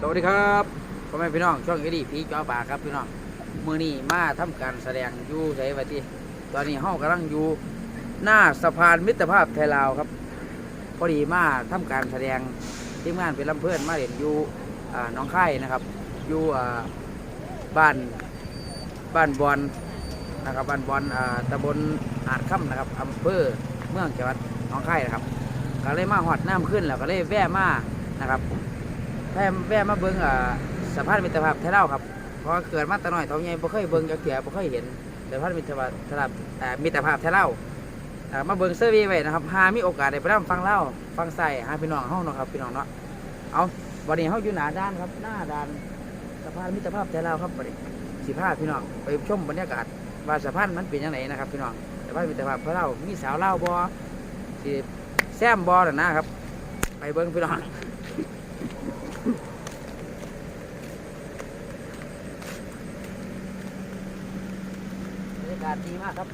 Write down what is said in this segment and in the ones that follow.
สวัสดีครับพ่อแม่พี่น้องช่องเอดีพีจ้อปาครับพี่น้องมือนี้มาทำการแสดงอยู่ไสวัที่ตอนนี้เฮากำลังอยู่หน้าสะพานมิตรภาพไทยลาวครับ พอดีมาทำการแสดงทีมงานเป็นลำเพื่อนมาเรียนอยู่น้องค่นะครับ อยู่บ้านบ้านบอนนะครับบ้านบอนอ่าตำบลอาจค่ำนะครับอำเภอเมืองจังหวัดน้องค่นะครับก็เลยมาหอดน้ำขึ้นแล้วก็เลยแวะมานะครับ แวะแวะมาเบิ้งอ่าสะพานมิตรภาพไทยลาวครับเพราะเกิดมาแต่น้อยเท่าใหญ่บ่เคยเบิ้งจักเถียบ่เคยเห็นสะพานมิตรภาพไทยลาวอ่ามิตรภาพไทยลาวอ่ามาเบิ้งเซอร์วีไว้นะครับหามีโอกาสได้ไปนํฟังเล่าฟังใส่หาพี่น้องเฮาเนาะครับพี่น้องเนาะเอาวันนี้เฮาอยู่หน้าด้านครับหน้าด้านสะพานมิตรภาพไทยลาวครับบัดนี้สิพาพี่น้องไปชมบรรยากาศว่าสะพานมันเป็นจังไดนะครับพี่น้องสะพานมิตรภาพไทยลาวมีสาวลาวบ่สิแซมบ่น่ะนะครับ ไปเบิ้งพี่น้อง บรรยากาศดีมากครับ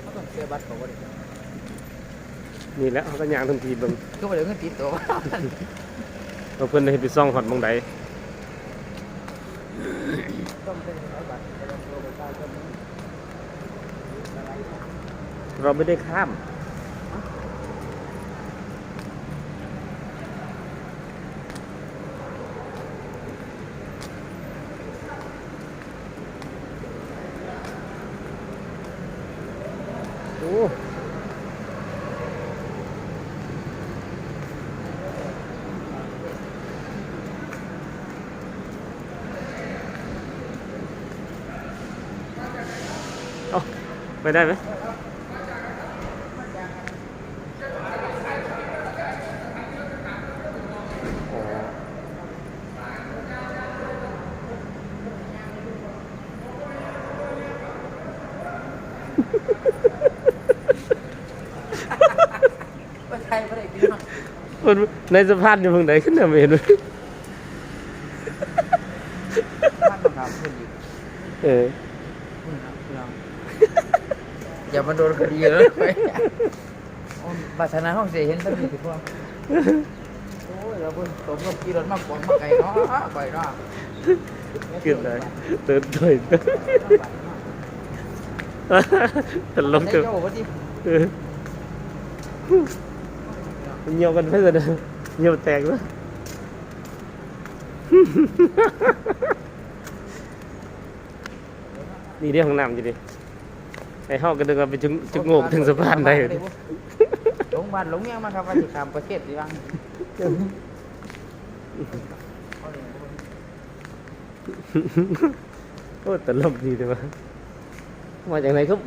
เขาต้องเสียบัตรของบริษัท นี่แหละเขาก็ย่างทันทีเบิ่งก็บริษัทเงินติดตัวเอาเพิ่นให้ไปซ่องฮอดหมองใดต้องเป็นสายบัตรจะลงตัวประชาชนเราไม่ได้ข้าม ไปได้ไหมอ๋อประเทศประเทศพี่น้องมันในสะพานอยู่เพิ่งไหนขึ้นเนี่ยไม่เห็นเลยท่านต้องถามเพื่อนอยู่เออคุณนะพี่น้อง อย่ามาโดนคดีเลยไปโอ้บัตรธนาห้องเสียเห็นตั้งยี่สิบพวงโอ้ยเราเพิ่งสมกับขี่รถมากกว่ามาไกลเนาะไปเนาะขึ้นเลยเดินด้วยตลกได้จังเจ้าว่าที่เออมันเหี่ยวกันไปเลยนะเหี่ยวแตกแล้วนี่เรื่องของน้ำอยู่ดิ ไอ้ห้องก็เดินไปถึงจุกโงกถึงสะพานได้หลงบ้านหลงเมียงมาครับว่าสิข้ามประเทศสิบ้างโอ้ตลกดีเลยว่ะมาจากไหนครับ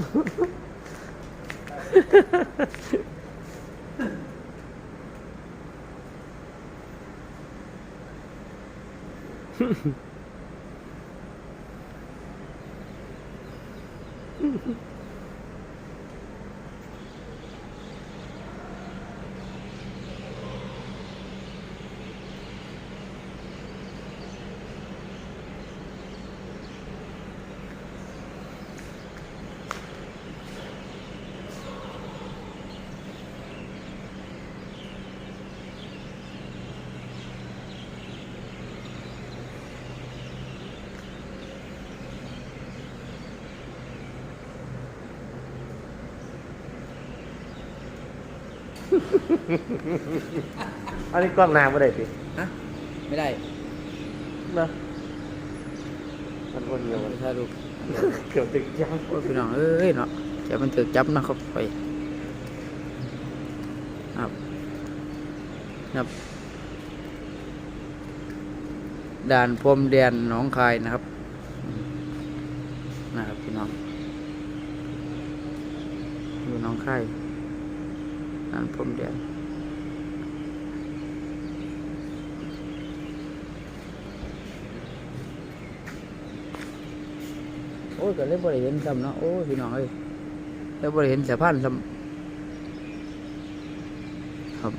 อั นนี้กล้องน้ำไม่ได้สิฮะไม่ได้นะมันคนเดียวมันถ่ายรูปเกือบติดจังโอ้ยพี่น้องเอ้ยเนาะจะมันถือจับนะครับไปครับครับด่านพรมแดนหนองคายนะครับ นะครับพี่น้องอยู่หนองคาย ด่านพรมแดนโอ้ยก็เลยบ่ได้เห็นซ้ำเนาะโอ้ยพี่น้องเอ้ยแล้วบ่ได้เห็นสะพานซ้ำครับ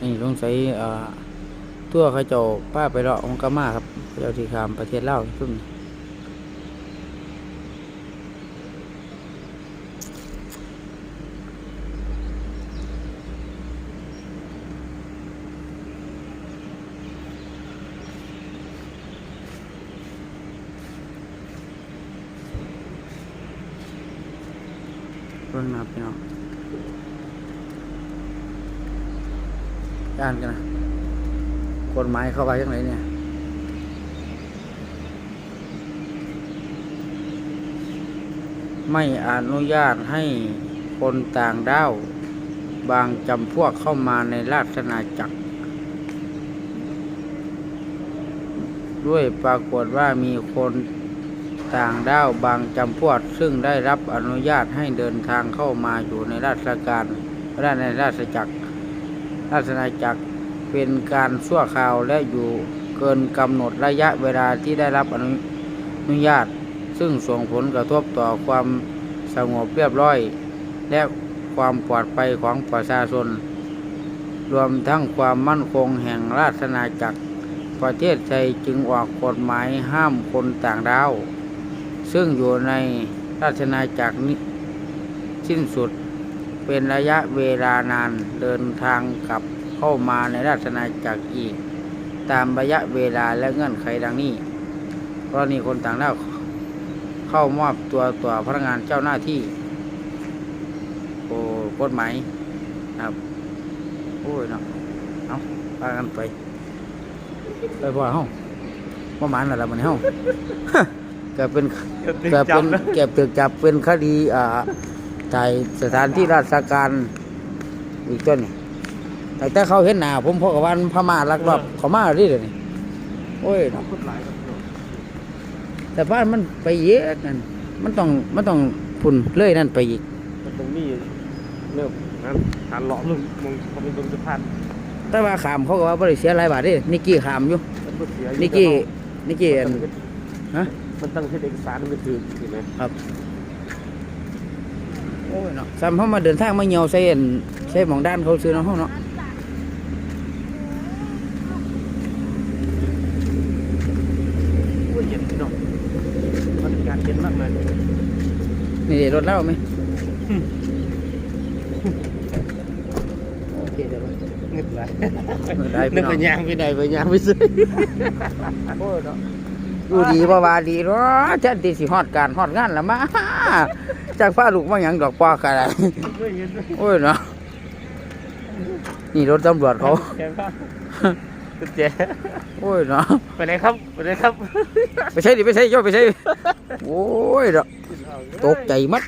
นี่สงสัยอ่อ ตัวเขาเจ้าป้าไปเลาะองกามาครับเขาเจ้าที่ขามประเทศเล่าซุ่มเบิ่งนับพี่น้องอ่านกันนะ กฎหมายเข้าไปยังไงเนี่ยไม่อนุญาตให้คนต่างด้าวบางจำพวกเข้ามาในราชนาจักร ด้วยปรากฏว่ามีคนต่างด้าวบางจำพวก ซึ่งได้รับอนุญาตให้เดินทางเข้ามาอยู่ในราชการและในราชจักร ราชนาจักร เป็นการชั่วคราวและอยู่เกินกำหนดระยะเวลาที่ได้รับอนุญาต ซึ่งส่งผลกระทบต่อความสงบเรียบร้อย และความปลอดภัยของประชาชน รวมทั้งความมั่นคงแห่งราชนาจักร ประเทศไทยจึงออกกฎหมายห้ามคนต่างดาว ซึ่งอยู่ในราชนาจักรนี้สิ้นสุด เป็นระยะเวลานานเดินทางกลับ เข้ามาในราชนาจักรอีก ตามระยะเวลาและเงื่อนไขดังนี้กรณีคนต่างด้าวเข้ามอบตัวต่อพนักงานเจ้าหน้าที่โอ้กฎหมายนะครับโอ้ยเนาะเอาพากันไปไปพ่อเฮาบ่หมานอะไรมันเฮาก็เป็นก็เป็นเก็บตึกจับเป็นคดีอ่าถ่ายสถานที่ราชการอีกต้นนี่ แต่ถ้าเขาเห็นหน้าผมพกวันพม่าลักลอบเขามาดิเดี๋ยวนี้โอ้ยเนาะแต่บ้านมันไปเยอะนั่นมันต้องมันต้องพุ่นเลยนั่นไปอีกตรงนี้เริ่มนั้นฐานหลอมลงมองเขาเป็นตรงสะพานแต่ว่าขามเขาก็ว่าบริเสียหลายบาทเดินิกกี้ขามอยู่แล้วก็เสียอยู่นิกกี้นิกกี้อันฮะมันตั้งให้เอกสารมันถือเห็นไหมโอ้ยเนาะซ้ำเขามาเดินทางมาเหี่ยวใส่อันใส่หมองด้านเขาซื้อเนาะเขาเนาะ โอ้ยเย็นพี่น้องบรรยากาศเย็นมากเลย นี่เดี๋ยวรถเล่าไหมโอเคเดี๋ยวไปเงียบไหลได้นึพี่กน้อไปงยางไปไหนไปยางไปซื้อโอ้ยเนาะดูดีบ่ว่าดีเนาะจันติสิฮอดการฮอดงานละมาจากฟ้าลูกมาหยังดอกปอกอะไรไม่เห็นเลยโอ้ยเนาะนี่รถตำรวจเขา แกบ้างกุญแจโอ้ยเนาะไปไหนครับไปไหนครับ ไปใช้ดิไปใช้ย่อไปใช้โอ้ยเนาะ ตกใจมัด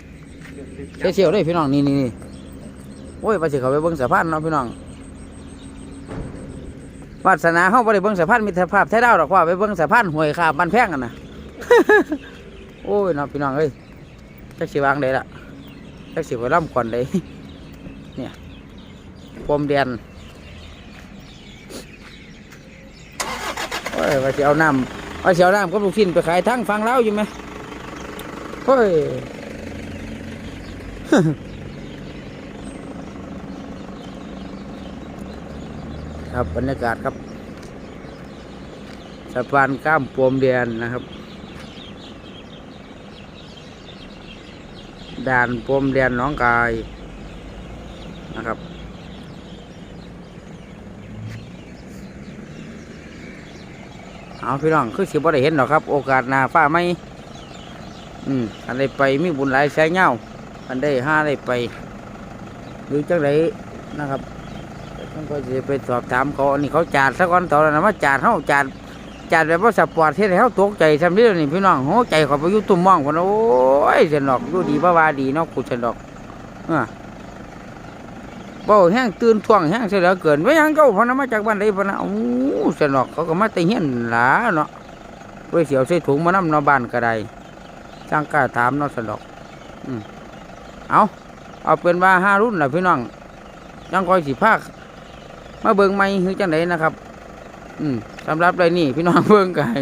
เชี่ยวเลยพี่น้องนี่นี่นี่โอ้ยไปสิเขาไปเบิ้งสะพานเนาะพี่น้องวาสนาเขาไปเบิ้งสะพานมิตรภาพไทยดาวดอกว่าไปเบิ้งสะพานห้วยขาบบันแพงกันนะโอ้ยเนาะพี่น้องเอ้ยจักสิวางได้ละจักสิไปร่ำก่อนได้เนี่ยพรมเดียนโอ้ยว่าสิเอาน้ำว่าสิเอาน้ำกับลูกชิ้นไปขายทั้งฟังเล่าอยู่ไหม โอ้ยครับบรรยากาศครับสะพานข้ามปวมเดียนนะครับ ด่านปวมเดียนน้องกายนะครับ เอาพี่น้องคือสิบ่ได้เห็นหรอกครับ โอกาสหนาฟ้าไหม อืมอันใดไปมีบุญหลายแสงเงาอันใดห้าได้ไป หรือจังไรนะครับต้องก็จะไปสอบถามเขาอันนี้เขาจาดซะก่อนต่อนนั้นมาจาดเขาจาดจาดแบบว่าสปอร์ตเฮ็ดให้เขาตกใจทำนี้นี่พี่น้องโหใจเขาไปยู่ตุ่มมองคนโอ้ยเสนดอกดูดีบ้าวาดีเนาะกูเสนดอกอ่าเบ้าแห้งตื่นท่วงแห้งเสียเหลือเกินไว้ยังเจ้าพอนมาจากบ้านใดพนะโอ้เสนดอกเขาก็มาแตะเฮียนหลาเนาะไว้เสียวใส่ถุงมานำนาะบ้านก็ได้ จ้างกล้าถามนาะเสนดอกอืมเอาเอาเป็นว่าห้ารุ่นแหละพี่น้องยังคอยสิภาคมาเบิ่งไม่คือจังไดนนะครับ อืมสำหรับไรนี่พี่น้องเบิ่งก็ให้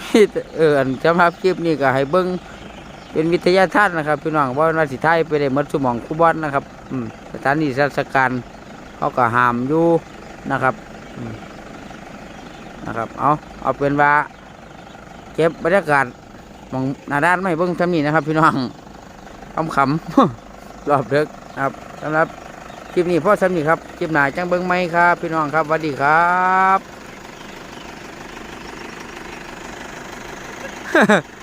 พี่เอออันสำหรับคลิปนี้ก็ให้เบิ่งเป็นวิทยาทานนะครับ พี่น้องว่านาสิไทยไปได้หมดสมองคุบอนนะครับ อืมสถานีราชการเขาก็ห้ามอยู่นะครับนะครับ เอาเอาเป็นว่าเก็บบรรยากาศ มองหน้าด้านไม่เบิ้งทำนี้นะครับ พี่น้องคำขำรอบเด็กครับสำหรับคลิปนี้พ่อสำนีครับคลิปหน้าจังเบิ้งไหมครับ พี่น้องครับสวัสดีครับ